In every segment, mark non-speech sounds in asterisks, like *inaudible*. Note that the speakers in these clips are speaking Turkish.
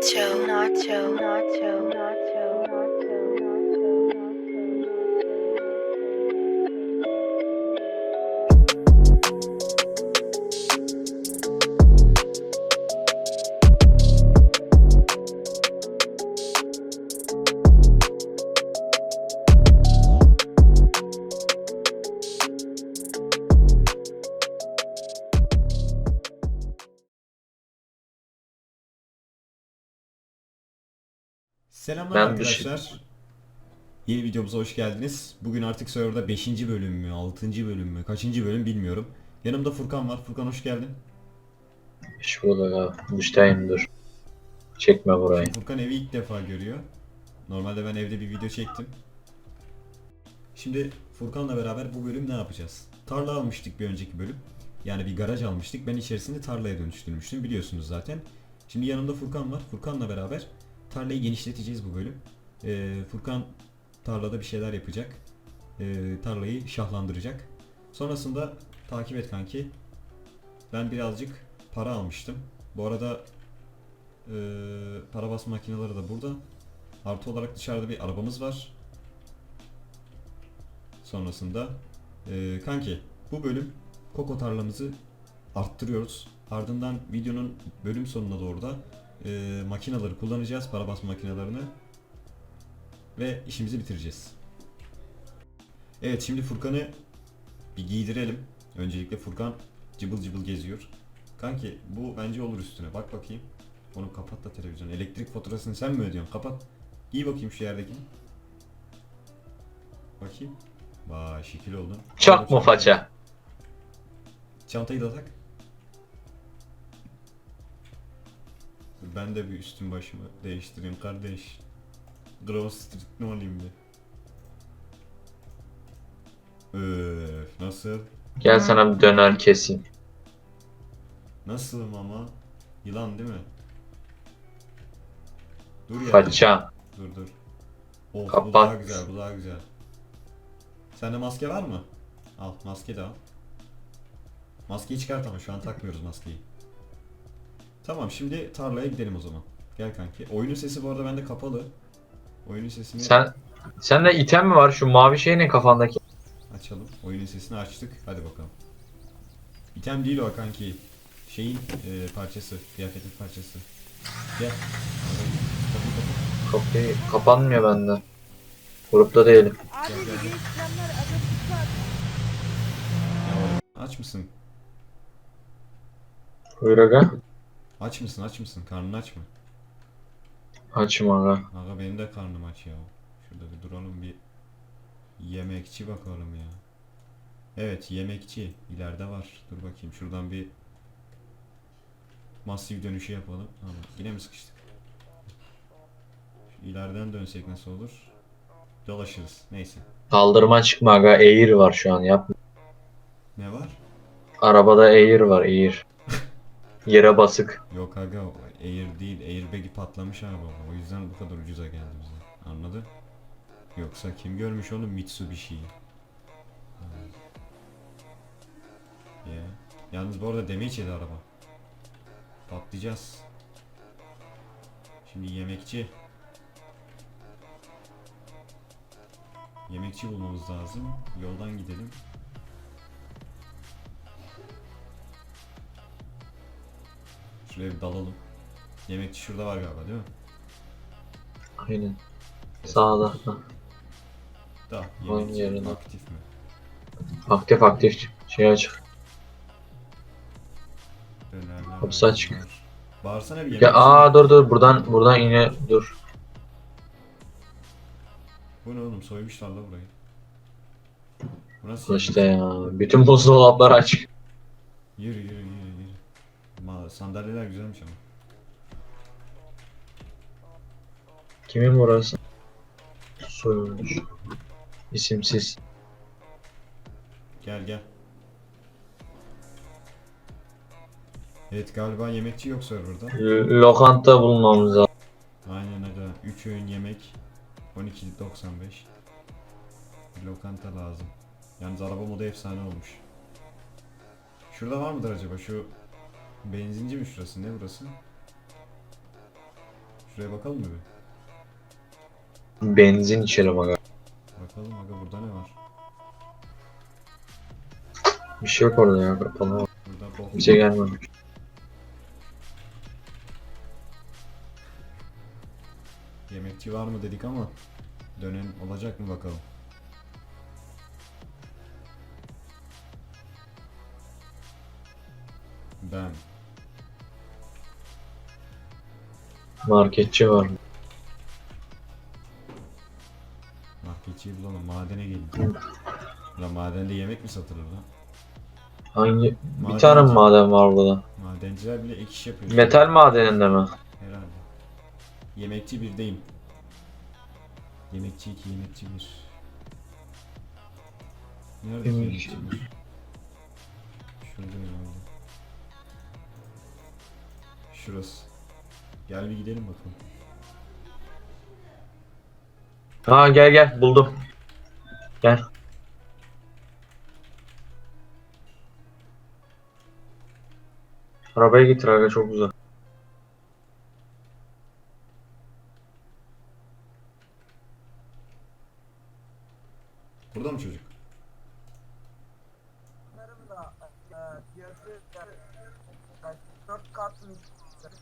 Nacho, nacho, nacho, Selamlar Ben arkadaşlar. Yeni videomuza hoş geldiniz. Bugün artık serverda 5. bölüm mü, 6. bölüm mü, kaçıncı bölüm bilmiyorum. Yanımda Furkan var. Furkan hoş geldin. Hoş bulduk abi. Müştahim dur. Çekme burayı. Furkan evi ilk defa görüyor. Normalde ben evde bir video çektim. Şimdi Furkan'la beraber bu bölüm ne yapacağız? Tarla almıştık bir önceki bölüm. Yani bir garaj almıştık. Ben içerisinde tarlaya dönüştürmüştüm biliyorsunuz zaten. Şimdi yanımda Furkan var. Furkan'la beraber tarlayı genişleteceğiz bu bölüm. Ee, Furkan tarlada bir şeyler yapacak. Ee, tarlayı şahlandıracak. Sonrasında takip et kanki. Ben birazcık para almıştım. Bu arada ee, para basma makineleri de burada. Artı olarak dışarıda bir arabamız var. Sonrasında ee, kanki bu bölüm koko tarlamızı arttırıyoruz. Ardından videonun bölüm sonuna doğru da ee, makineleri kullanacağız. Para basma makinelerini. Ve işimizi bitireceğiz. Evet şimdi Furkan'ı bir giydirelim. Öncelikle Furkan cıbıl cıbıl geziyor. Kanki bu bence olur üstüne. Bak bakayım. Onu kapat da televizyonu. Elektrik faturasını sen mi ödüyorsun? Kapat. Giy bakayım şu yerdekini. Bakayım. Vay şekil oldun. Çok mu faça? Çantayı da tak. Ben de bir üstüm başımı değiştireyim kardeş. Grove Street ne olayım bir. Öf nasıl? Gel sana bir döner keseyim. Nasılım ama? Yılan değil mi? Dur ya. Faça. Dur dur. Oh bu Kapat. daha güzel bu daha güzel. Sende maske var mı? Al maske de al. Maskeyi çıkart ama şu an takmıyoruz maskeyi. Tamam şimdi tarlaya gidelim o zaman. Gel kanki. Oyunun sesi bu arada bende kapalı. Oyunun sesini Sen sende item mi var? Şu mavi şey ne kafandaki? açalım. Oyunun sesini açtık. Hadi bakalım. İtem değil o kanki. Şeyin e, parçası. Kıyafetin parçası. Gel. Kapıyı kapanmıyor bende. Grupta değilim. Abi Gel, gel, bir gel. işlemler adı tutar. Ya oğlum, aç mısın? Buyur aga. Aç mısın? Aç mısın? Karnın aç mı? Açım aga. Aga benim de karnım aç ya. Şurada bir duralım bir yemekçi bakalım ya. Evet yemekçi ileride var. Dur bakayım şuradan bir masif dönüşü yapalım. Tamam. Yine mi sıkıştık? Şu ileriden dönsek nasıl olur? Dolaşırız. Neyse. Kaldırma çıkma aga. Air var şu an yapma. Ne var? Arabada air var air. Yere basık. Yok aga Air değil. Airbag'i patlamış araba. O yüzden bu kadar ucuza geldi bize. Anladın? Yoksa kim görmüş onu Mitsubishi'yi? Ya. Yalnız bu arada damage yedi araba. Patlayacağız. Şimdi yemekçi. Yemekçi bulmamız lazım. Yoldan gidelim. Şuraya bir dalalım. Yemekçi şurada var galiba değil mi? Aynen. Sağda. Da. Onun Yemekçi yerine. aktif mi? Aktif aktif. Şey açık. Dönerler. Kapısı açık. Bağırsana bir yemekçi. Ya aa dur dur buradan buradan yine dur. Bu ne oğlum soymuşlar la burayı. Bu nasıl işte ya. Bütün buzdolaplar açık. Yürü yürü yürü. Ma sandalyeler güzelmiş ama. Kimin burası? Soyulmuş. İsimsiz. Gel gel. Evet galiba yemekçi yok serverda. L- lokanta bulmamız lazım. Aynen öyle. 3 öğün yemek 12.95. Bir lokanta lazım. Yalnız araba modu efsane olmuş. Şurada var mıdır acaba şu benzinci mi şurası ne burası? Şuraya bakalım mı bir? Benzin içelim aga. Bakalım aga burada ne var? Bir şey yok orada ya kapalı. Burada bok. Bize gelmemiş. Yemekçi var mı dedik ama dönen olacak mı bakalım. Ben. Marketçi var. Marketçiyi bulalım. Madene gelin. Lan madende yemek mi satılır lan? Hangi? Bir Madenci. tane mi maden var burada? Madenciler bile ek iş yapıyor. Metal madeninde mi? Herhalde. Yemekçi birdeyim. Yemekçi 2, yemekçi 1. Nerede Yemekçi yemekçi 1? Şurada herhalde. Şurası. Gel bir gidelim bakalım. Ha gel gel buldum. Gel. Arabaya getir aga çok güzel. Burada mı çocuk? da e, fiyatı e, 4 kat mı?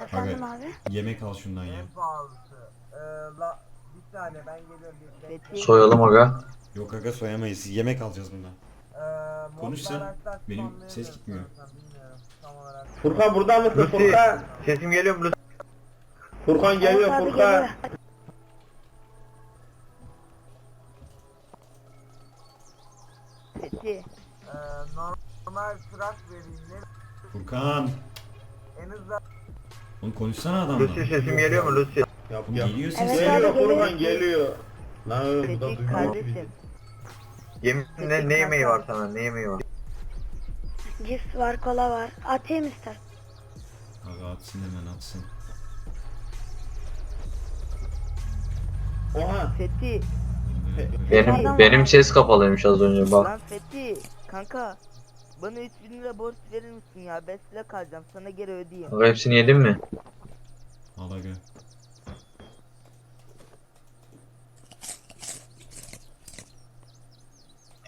Efendim abi? Yemek al şundan ya. En pahalısı. E, la, bir saniye ben geliyorum. Bir bekle. Soyalım aga. Yok aga soyamayız. Yemek alacağız bundan. E, mod Konuş sen. Benim ses gitmiyor. sanırsam, Bilmiyorum tam olarak. Furkan burada mısın Furkan? Sesim geliyor mu? Furkan geliyor abi, Furkan. geliyor. Fethi. E, normal sırat vereyim ne? Furkan. En hızlı Oğlum konuşsana adamla. sesim geliyor mu Lucy? Yap Oğlum yap. geliyor ses. Evet Geliyor abi, geliyor. Lan bu da Fethi duymuyor. kardeşim. Yemin ne- ne yemeği var sana? Ne yemeği var? Cips var, kola var. Atayım ister. Aga atsın hemen atsın. Oha. Fethi. Benim benim ses kapalıymış az önce bak. Lan Fethi. Kanka. Bana 3000 lira borç verir misin ya? Ben size kalacağım. Sana geri ödeyeyim. Aga hepsini yedin mi? Al aga.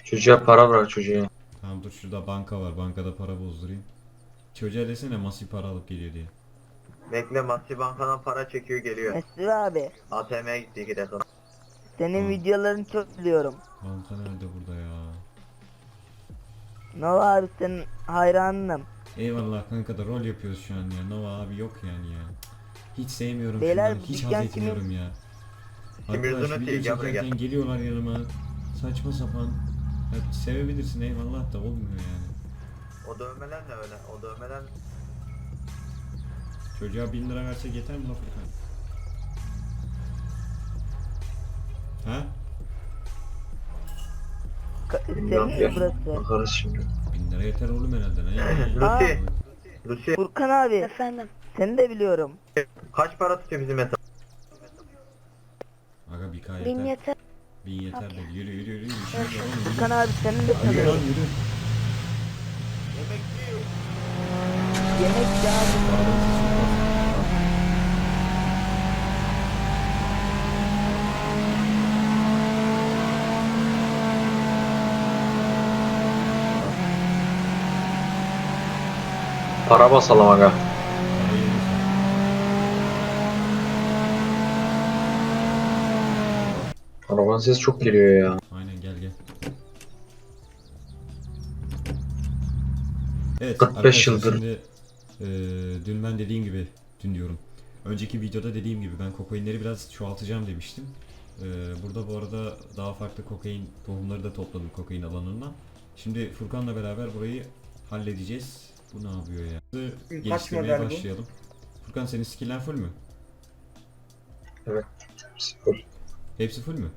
Çocuğa para bırak çocuğa. Tamam dur şurada banka var. Bankada para bozdurayım. Çocuğa desene masif para alıp geliyor diye. Bekle Masi bankadan para çekiyor geliyor. Mesut abi. ATM'ye gitti iki defa. Senin Hı. videolarını çok biliyorum. Banka nerede burada ya? Nova abi senin hayranınım. Eyvallah kanka da rol yapıyoruz şu an ya. Nova abi yok yani ya. Hiç sevmiyorum Beyler, şundan. bu Hiç dükkan haz etmiyorum ya. Kim Arkadaş yüzünü video gel buraya çekerken geliyorlar yanıma. Saçma sapan. Ya, sevebilirsin eyvallah da olmuyor yani. O dövmeler ne öyle? O dövmeler Çocuğa bin lira versek yeter mi la Ka- Bilmiyorum senin mi ya. burası? Bakarız şimdi. Bin lira yeter oğlum herhalde. Ne? Lucy. *clears throat* Aa. Lucy Furkan abi. Efendim. Seni de biliyorum. kaç para tutuyor bizim hesap? Aga bir K Bin yeter. Bin yeter de yürü yürü yürü. Yürü. Furkan abi senin de Yürü tanıyorum. lan yürü. Yemek abi. Para basalım aga. Arabanın sesi çok geliyor ya. Aynen gel gel. Evet 45 arkadaşlar yıldır. şimdi eee, dün ben dediğim gibi dün diyorum. Önceki videoda dediğim gibi ben kokainleri biraz çoğaltacağım demiştim. Eee, burada bu arada daha farklı kokain tohumları da topladım kokain alanından. Şimdi Furkan'la beraber burayı halledeceğiz. Bu ne yapıyor ya? Geliştirmeye model bu? başlayalım. Furkan senin skill'ler full mü? Full Hepsi full mü?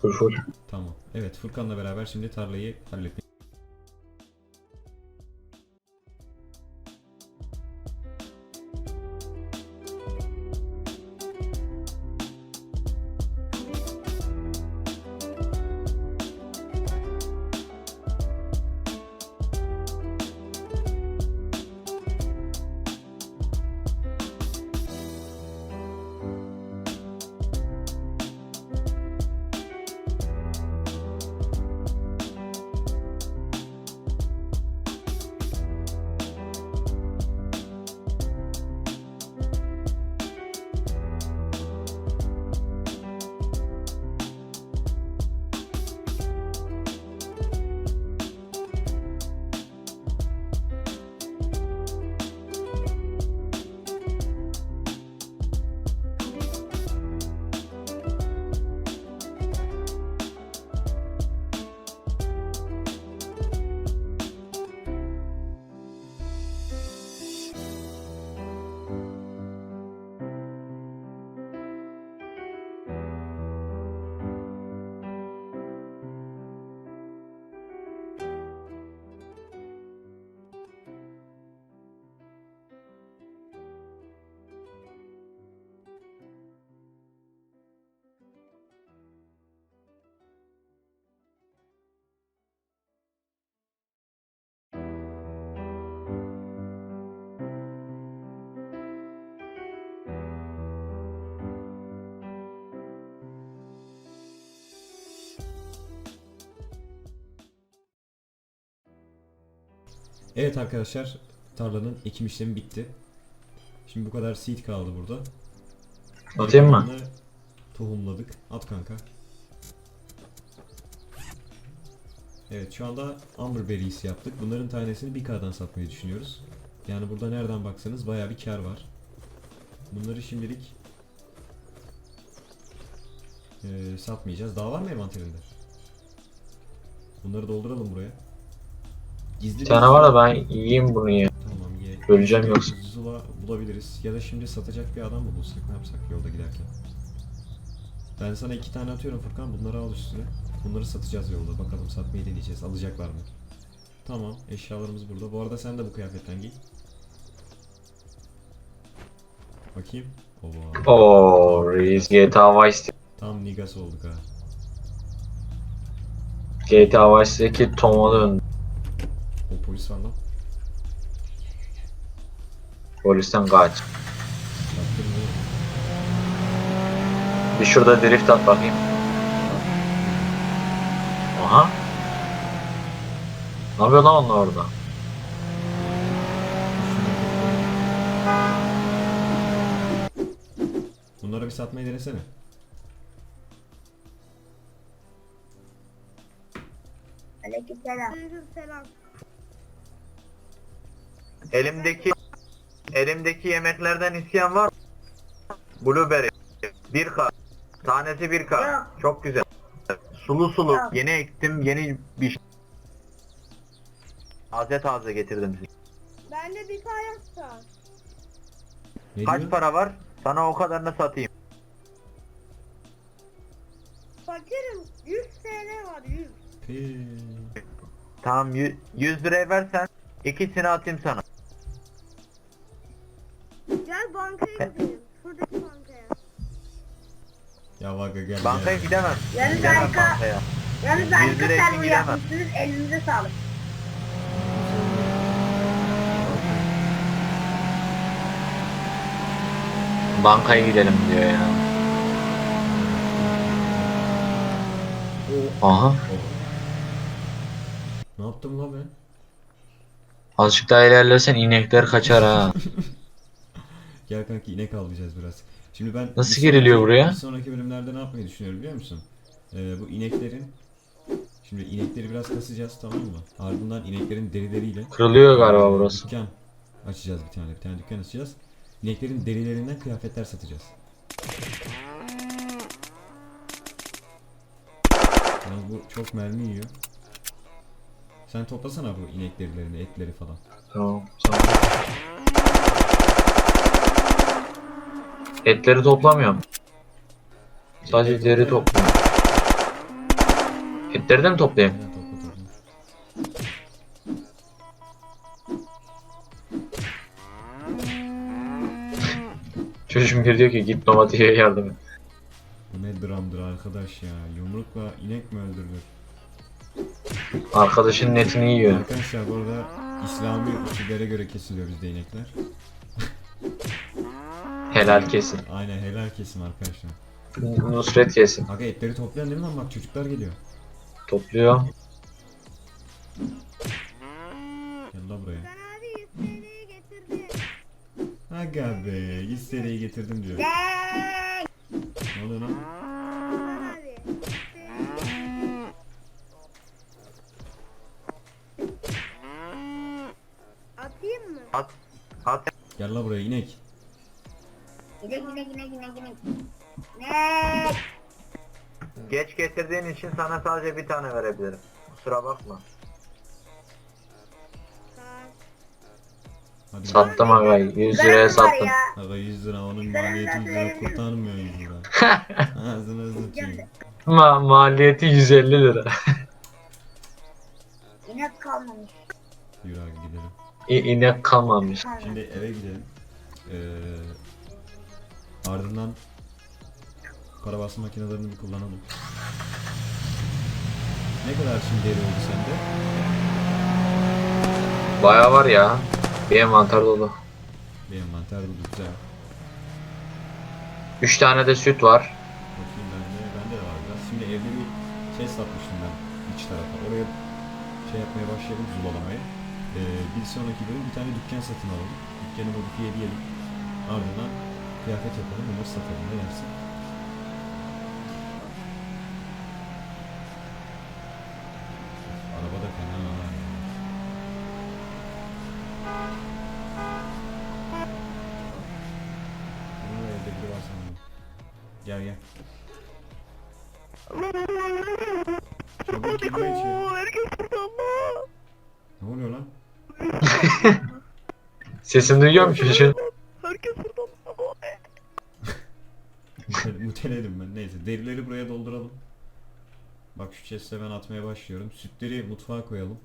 full. full. Tamam. Evet Furkan'la beraber şimdi tarlayı halletmeye Evet arkadaşlar tarlanın ekim işlemi bitti. Şimdi bu kadar seed kaldı burada. Atayım mı? Tohumladık. At kanka. Evet şu anda Amber Berries yaptık. Bunların tanesini 1K'dan satmayı düşünüyoruz. Yani burada nereden baksanız baya bir kar var. Bunları şimdilik eee, satmayacağız. Daha var mı envanterinde? Bunları dolduralım buraya. Gizli Bir tane var da ben yiyeyim bunu ya. Tamam ye. Öleceğim yoksa. Zula bulabiliriz. Ya da şimdi satacak bir adam mı bulsak ne yapsak yolda giderken. Ben sana iki tane atıyorum Furkan bunları al üstüne. Bunları satacağız yolda. Bakalım satmayı deneyeceğiz. Alacaklar mı? Tamam eşyalarımız burada. Bu arada sen de bu kıyafetten giy. Bakayım. Oba. Oo reis GTA Vice. Tam nigas olduk ha. GTA Vice City'deki Tom'a döndü. O polis var lan. Polisten kaç. Oğlum. Bir şurada drift at bakayım. Aha. Ne yapıyor lan onlar orada? Bunları bir satmayı denesene. Aleykümselam. Aleykümselam. Elimdeki elimdeki yemeklerden isteyen var mı? Blueberry 1K. Tanesi 1K. Yok. Çok güzel. Sulu sulu. Yok. Yeni ektim, yeni bir Taze taze getirdim size. Ben de bir tane yapsam. Ne Kaç diyor? para var? Sana o kadarını satayım. Fakirim 100 TL var 100. Pe- Tamam 100, 100 liraya versen ikisini atayım sana. Bankaya gidelim. Şuradaki bankaya. Ya Vaga gel Bankaya gel. gidemem. Yani Gidemem banka- bankaya. Lira de için servo gidemem. yapmışsınız elinize sağlık. Bankaya gidelim diyor ya. Aha. Ne yaptım lan ben? Azıcık daha ilerlersen inekler kaçar ha. *laughs* Gel kanki inek avlayacağız biraz. Şimdi ben Nasıl giriliyor buraya? Bir sonraki bölümlerde ne yapmayı düşünüyorum biliyor musun? Ee, bu ineklerin Şimdi inekleri biraz kasacağız tamam mı? Ardından ineklerin derileriyle Kırılıyor galiba burası. Dükkan açacağız bir tane. Bir tane dükkan açacağız. İneklerin derilerinden kıyafetler satacağız. Yalnız bu çok mermi yiyor. Sen toplasana bu inek derilerini, etleri falan. Tamam. tamam. Etleri toplamıyorum. Sadece deri topluyorum. Etleri de mi toplayayım? *laughs* Çocuğum biri diyor ki git Nomadi'ye yardım et. Bu ne dramdır arkadaş ya. Yumrukla inek mi öldürülür? Arkadaşının etini yiyor. Arkadaşlar bu arada İslami usullere göre kesiliyor bizde inekler. Helal kesin. Aynen helal kesim arkadaşlar. Nusret kesin. Aga etleri toplayan değil mi lan bak çocuklar geliyor. Topluyor. Gel la buraya. Ben abi 100 TL'yi getirdim. Aga be 100 TL'yi getirdim diyor. Ne oluyor lan? Gine gine gine gine. Ne? Geç getirdiğin için sana sadece bir tane verebilirim. Kusura bakma. Hadi Sattım aga 100 liraya sattım. Aga 100 lira onun maliyeti 100 lira kurtarmıyor 100 lira. *laughs* Ağzını sıçayım. Ma maliyeti 150 lira. *laughs* İnek kalmamış. Yürü abi gidelim. İ- inek kalmamış. Şimdi eve gidelim. Ee, ardından para basma makinelerini bir kullanalım. Ne kadar şimdi deri oldu sende? Baya var ya. Bir envanter dolu. Bir envanter dolu güzel. 3 tane de süt var. Bakayım bende, bende de var biraz. Şimdi evde bir şey satmıştım ben iç tarafa. Oraya şey yapmaya başlayalım zulalamaya. Ee, bir sonraki bölüm bir tane dükkan satın alalım. Dükkanı modifiye edelim. Ardından kıyafet yapalım, onları satalım. Ne dersin? Of, Araba da fena ha. Bunun evde biri var sanırım. Gel gel. Çabuk girme içeri. Ne oluyor lan? *laughs* Sesini duyuyor musun *laughs* çocuğun? Herkes burada Allah. Mutel- Derileri buraya dolduralım. Bak şu chest'e ben atmaya başlıyorum. Sütleri mutfağa koyalım.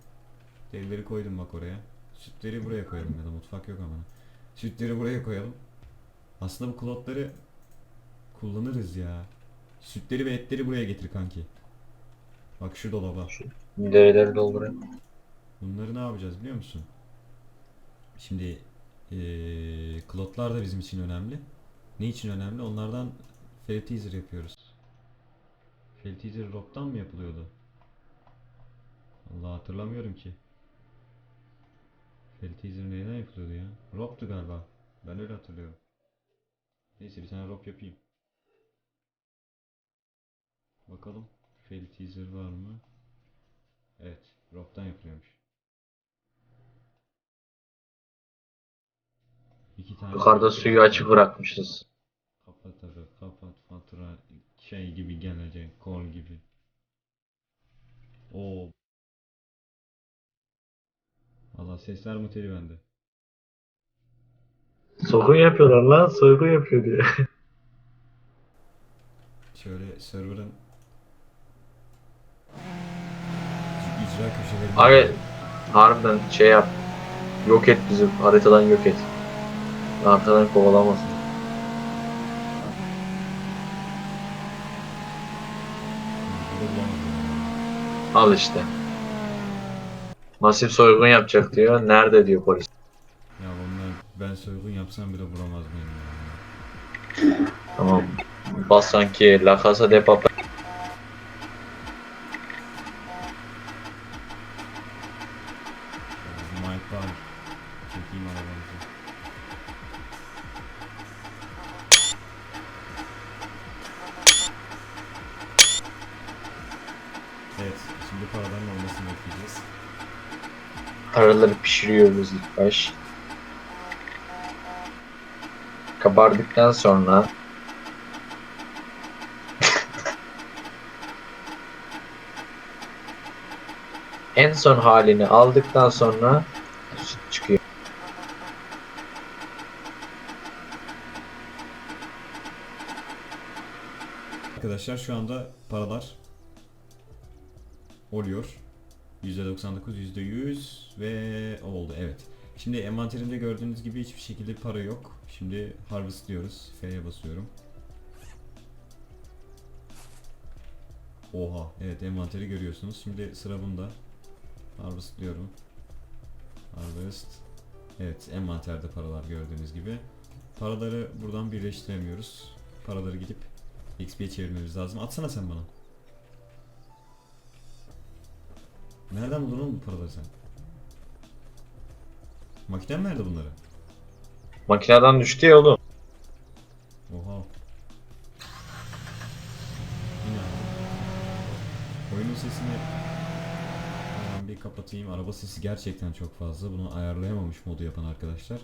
Derileri koydum bak oraya. Sütleri buraya koyalım ya da mutfak yok ama. Sütleri buraya koyalım. Aslında bu klotları kullanırız ya. Sütleri ve etleri buraya getir kanki. Bak şu dolaba. Derileri dolduruyor. Bunları ne yapacağız biliyor musun? Şimdi eee klotlar da bizim için önemli. Ne için önemli? Onlardan teaser yapıyoruz. Fail teaser rock'tan mı yapılıyordu? Allah hatırlamıyorum ki. Fail teaser neyden yapılıyordu ya? Rock'tu galiba. Ben öyle hatırlıyorum. Neyse bir tane rock yapayım. Bakalım. Fail teaser var mı? Evet. Rock'tan yapılıyormuş. İki tane Yukarıda suyu açık bırakmışız. Kapat abi kapat fatura şey gibi gelecek kol gibi. Oo. Valla sesler muteli bende. Soygun yapıyorlar lan. Soygun yapıyor diye. *laughs* Şöyle server'ın icra köşelerinde Abi harbiden şey yap. Yok et bizi. Haritadan yok et. Arkadan kovalamasın. Burada bulamadım. Al işte. Masif soygun yapacak diyor. Nerede diyor polis. Ya onlar ben soygun yapsam bile vuramaz beni ya. Tamam. Bas sanki La Casa de Papel. Mike var. Çekeyim arabanızı. Evet, şimdi paraların olmasını bekleyeceğiz. Paraları baş. Kabardıktan sonra *laughs* en son halini aldıktan sonra süt çıkıyor. Arkadaşlar şu anda paralar oluyor. %99, %100 ve oldu evet. Şimdi envanterimde gördüğünüz gibi hiçbir şekilde para yok. Şimdi harvest diyoruz. F'ye basıyorum. Oha evet envanteri görüyorsunuz. Şimdi sıra bunda. Harvest diyorum. Harvest. Evet envanterde paralar gördüğünüz gibi. Paraları buradan birleştiremiyoruz. Paraları gidip XP'ye çevirmemiz lazım. Atsana sen bana. Nereden buldun bu paraları sen? Makinen mi verdi bunları? Makineden düştü ya oğlum. Oha. Yine. Oyunun sesini hemen bir kapatayım. Araba sesi gerçekten çok fazla. Bunu ayarlayamamış modu yapan arkadaşlar.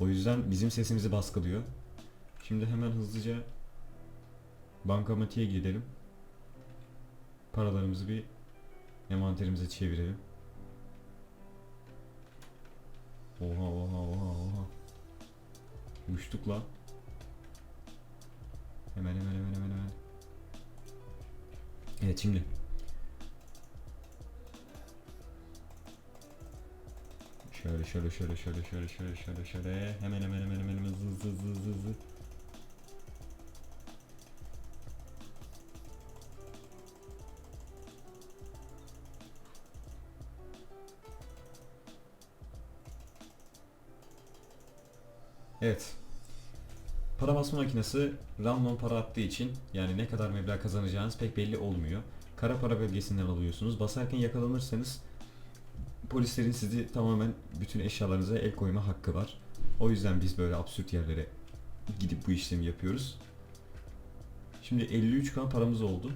O yüzden bizim sesimizi baskılıyor. Şimdi hemen hızlıca bankamatiğe gidelim. Paralarımızı bir envanterimize çevirelim. Oha oha oha oha. Uçtuk la. Hemen hemen hemen hemen hemen. Evet şimdi. Şöyle şöyle şöyle şöyle şöyle şöyle şöyle şöyle hemen hemen hemen hemen hemen zı zı zı Evet. Para basma makinesi random para attığı için yani ne kadar meblağ kazanacağınız pek belli olmuyor. Kara para bölgesinden alıyorsunuz. Basarken yakalanırsanız polislerin sizi tamamen bütün eşyalarınıza el koyma hakkı var. O yüzden biz böyle absürt yerlere gidip bu işlemi yapıyoruz. Şimdi 53k paramız oldu.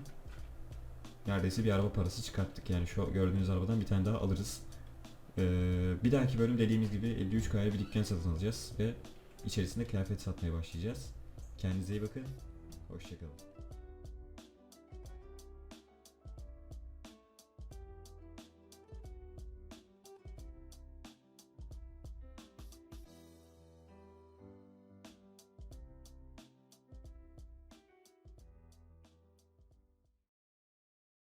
Neredeyse bir araba parası çıkarttık. Yani şu gördüğünüz arabadan bir tane daha alırız. Ee, bir dahaki bölüm dediğimiz gibi 53k'ya bir dükkan satın alacağız ve içerisinde kıyafet satmaya başlayacağız. Kendinize iyi bakın. Hoşçakalın.